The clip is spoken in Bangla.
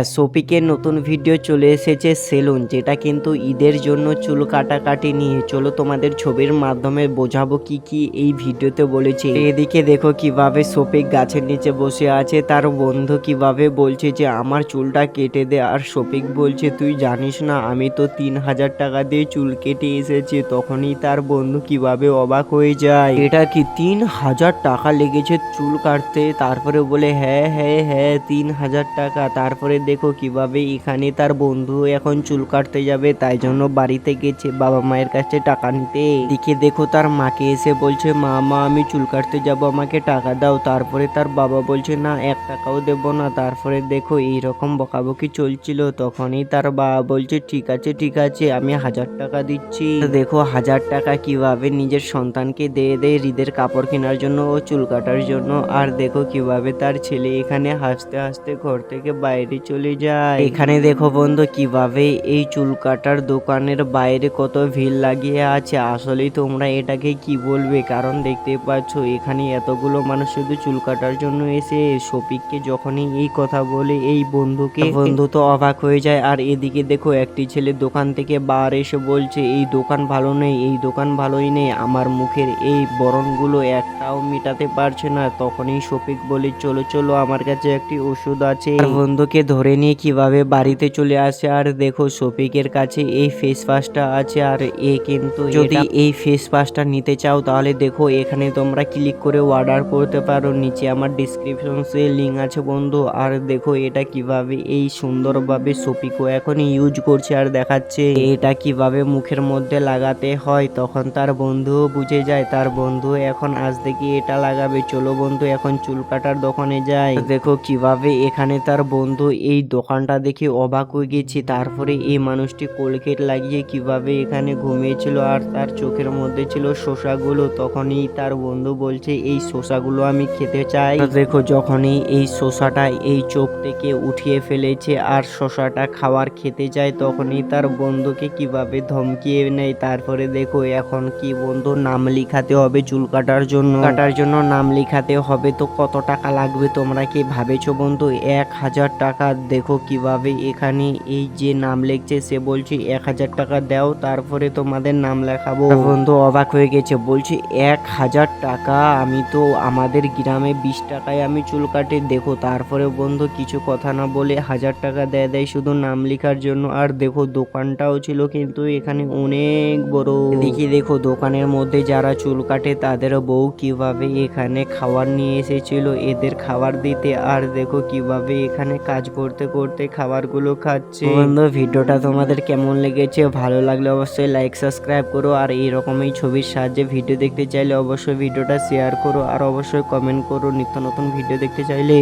সোপিকের নতুন ভিডিও চলে এসেছে সেলুন, যেটা কিন্তু ঈদের জন্য চুল কাটাকাটি নিয়ে। চলো তোমাদের ছবির মাধ্যমে বোঝাবো কি কি এই ভিডিওতে বলেছে। এদিকে দেখো কীভাবে সোপিক গাছের নিচে বসে আছে, তার বন্ধু কীভাবে বলছে যে, আমার চুলটা কেটে দে। আর শফিক বলছে, তুই জানিস না, আমি তো তিন হাজার টাকা দিয়ে চুল কেটে এসেছি, তখনই তার বন্ধু কীভাবে অবাক হয়ে যায়? এটা কি তিন হাজার টাকা লেগেছে চুল কাটতে? তারপরে বলে হ্যাঁ হ্যাঁ হ্যাঁ তিন হাজার টাকা। তারপরে দেখো কীভাবে এখানে তার বন্ধু এখন চুল কাটতে যাবে, তাই জন্য বাড়িতে গেছে বাবা মায়ের কাছে টাকা নিতে। দিকে দেখো তার মাকে এসে বলছে, মা মা, আমি চুল কাটতে যাব, আমাকে টাকা দাও। তারপরে তার বাবা বলছে, না, এক টাকাও দেবো না। তারপরে দেখো এইরকম বকাবকি চলছিল। তখনই তার বাবা বলছে, ঠিক আছে ঠিক আছে, আমি হাজার টাকা দিচ্ছি। দেখো হাজার টাকা কীভাবে নিজের সন্তানকে দিয়ে দেয় হৃদের কাপড় কেনার জন্য ও চুল কাটার জন্য। আর দেখো কীভাবে তার ছেলে এখানে হাসতে হাসতে ঘর থেকে বাইরে চলে যায়। এখানে দেখো বন্ধু কীভাবে এই চুল কাটার দোকানের বাইরে কত ভিড় লাগিয়ে আছে। আসলেই তোমরা এটাকে কি বলবে? কারণ দেখতে পাচ্ছ এখানে এতগুলো মানুষ শুধু চুল কাটার জন্য এসে শফিককে যখনই এই কথা বলে এই বন্ধুকে বন্ধু তো অবাক হয়ে যায়। আর এদিকে দেখো একটি ছেলে দোকান থেকে বার এসে বলছে এই দোকান ভালো নেই এই দোকান ভালোই নেই। আমার মুখের এই বরণগুলো একটাও মেটাতে পারছে না। তখনই শফিক বলে চলো চলো আমার কাছে একটি ওষুধ আছে। বন্ধুকে ধরে নিয়ে কীভাবে বাড়িতে চলে আসে আর দেখো শফিকের কাছে এই ফেস ওয়াশটা আছে আর এ কিন্তু যদি এই ফেস ওয়াশটা নিতে চাও তাহলে দেখো এখানে তোমরা ক্লিক করে অর্ডার করতে পারো। নিচে আমার ডিসক্রিপশন লিঙ্ক আছে বন্ধু। আর দেখো এটা কীভাবে এই সুন্দরভাবে শফিকও এখন ইউজ করছে আর দেখাচ্ছে এটা কীভাবে মুখের মধ্যে লাগাতে হয়। তখন তার বন্ধুও বুঝে যায় তার বন্ধু এখন আজ থেকে এটা লাগাবে। চলো বন্ধু এখন চুল কাটার দোকানে যায় দেখো কীভাবে এখানে তার বন্ধু এই দোকানটা দেখে অবাক হয়ে গেছি। তারপরে এই মানুষটি কোলগেট লাগিয়ে কীভাবে এখানে ঘুমিয়েছিল আর তার চোখের মধ্যে ছিল শসাগুলো তখনই তার বন্ধু বলছে, এই শসাগুলো আমি খেতে চাই। দেখো, যখনই এই শসাটা এই চোখ থেকে উঠিয়ে ফেলেছে আর শসাটা খাওয়ার খেতে যায়, তখনই তার বন্ধুকে কীভাবে ধমকিয়ে নেয়। তারপরে দেখো, এখন কি বন্ধু, নাম লিখাতে হবে চুল কাটার জন্য। কাটার জন্য নাম লিখাতে হবে তো কত টাকা লাগবে তোমরা কি ভাবেছো বন্ধু? এক হাজার টাকা দেখো কীভাবে এখানে এই যে নাম লিখছে সে বলছে এক হাজার টাকা দাও তারপরে তোমাদের নাম লেখাবো। বন্ধু অবাক হয়ে গেছে বলছে এক হাজার টাকা? আমি তো আমাদের গ্রামে বিশ টাকায় আমি চুল কাটি দেখো। তারপরে বন্ধু কিছু কথা না বলে হাজার টাকা দেয় দেয় শুধু নাম লেখার জন্য। আর দেখো দোকানটাও ছিল কিন্তু এখানে অনেক বড়। দেখি দেখো দোকানের মধ্যে যারা চুল কাটে তাদের বউ কীভাবে এখানে খাবার নিয়ে এসেছিল এদের খাবার দিতে। আর দেখো কীভাবে এখানে কাজ করতে করতে খাবারগুলো খাচ্ছে। বন্ধু, ভিডিওটা তোমাদের কেমন লেগেছে? ভালো লাগলে অবশ্যই লাইক সাবস্ক্রাইব করো। আর এইরকমই ছবির সাহায্যে ভিডিও দেখতে চাইলে অবশ্যই ভিডিওটা শেয়ার করো। আর অবশ্যই কমেন্ট করো। নিত্য নতুন ভিডিও দেখতে চাইলে।